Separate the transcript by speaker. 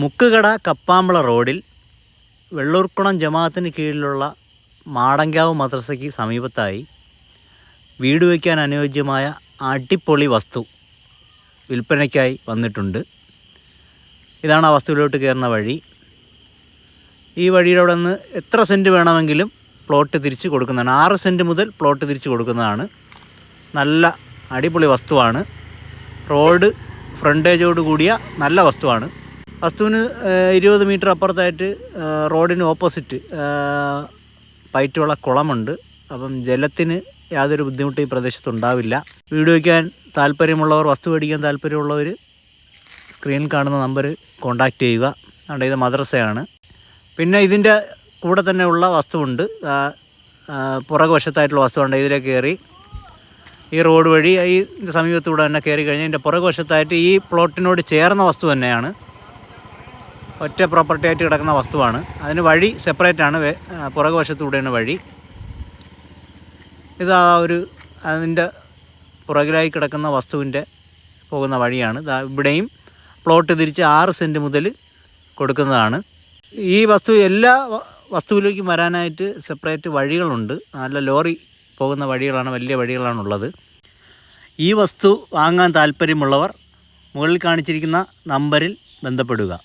Speaker 1: മുക്കുകട കപ്പാമ്പള റോഡിൽ വെള്ളൂർക്കുളം ജമാഅത്തിന് കീഴിലുള്ള മാടങ്കാവ് മദ്രസയ്ക്ക് സമീപത്തായി വീട് വയ്ക്കാൻ അനുയോജ്യമായ അടിപൊളി വസ്തു വിൽപ്പനയ്ക്കായി വന്നിട്ടുണ്ട്. ഇതാണ് ആ വസ്തുവിലോട്ട് കയറുന്ന വഴി. ഈ വഴിയിലൂടെ നിന്ന് എത്ര സെന്റ് വേണമെങ്കിലും പ്ലോട്ട് തിരിച്ച് കൊടുക്കുന്നതാണ്. ആറ് സെന്റ് മുതൽ പ്ലോട്ട് തിരിച്ച് കൊടുക്കുന്നതാണ്. നല്ല അടിപൊളി വസ്തുവാണ്. റോഡ് ഫ്രണ്ടേജോട് കൂടിയ നല്ല വസ്തുവാണ്. വസ്തുവിന് ഏഹ്, ഇരുപത് മീറ്റർ അപ്പുറത്തായിട്ട് റോഡിന് ഓപ്പോസിറ്റ് പൈറ്റുള്ള കുളമുണ്ട്. അപ്പം ജലത്തിന് യാതൊരു ബുദ്ധിമുട്ടും ഈ പ്രദേശത്ത് ഉണ്ടാവില്ല വീട് വയ്ക്കാൻ താല്പര്യമുള്ളവർ വസ്തു മേടിക്കാൻ താല്പര്യമുള്ളവർ സ്ക്രീനിൽ കാണുന്ന നമ്പർ കോൺടാക്റ്റ് ചെയ്യുക. അതുകൊണ്ട് ഇത് മദ്രസയാണ്. പിന്നെ ഇതിന്റെ കൂടെ തന്നെ ഉള്ള വസ്തുവുണ്ട്. പുറകു വശത്തായിട്ടുള്ള വസ്തു വസ്തുവുണ്ട് ഇതിലേക്ക് കയറി. ഈ റോഡ് വഴി ഈ സമീപത്തൂടെ തന്നെ കയറി കഴിഞ്ഞാൽ ഇതിന്റെ പുറകു വശത്തായിട്ട് ഈ പ്ലോട്ടിനോട് ചേർന്ന വസ്തു തന്നെയാണ്. ഒറ്റ പ്രോപ്പർട്ടി ആയിട്ട് കിടക്കുന്ന വസ്തുവാണ്. അതിന് വഴി സെപ്പറേറ്റ് ആണ്. പുറകു വശത്തൂടെയാണ് വഴി. ഇത് ആ ഒരു അതിന്റെ പുറകിലായി കിടക്കുന്ന വസ്തുവിന്റെ പോകുന്ന വഴിയാണ്. ഇവിടെയും പ്ലോട്ട് തിരിച്ച് ആറ് സെന്റ് മുതൽ കൊടുക്കുന്നതാണ്. ഈ വസ്തു എല്ലാ വസ്തുവിലേക്കും വരാനായിട്ട് സെപ്പറേറ്റ് വഴികളുണ്ട്. നല്ല ലോറി പോകുന്ന വഴികളാണ് വലിയ വഴികളാണുള്ളത്. ഈ വസ്തു വാങ്ങാൻ താല്പര്യമുള്ളവർ മുകളിൽ കാണിച്ചിരിക്കുന്ന നമ്പറിൽ ബന്ധപ്പെടുക.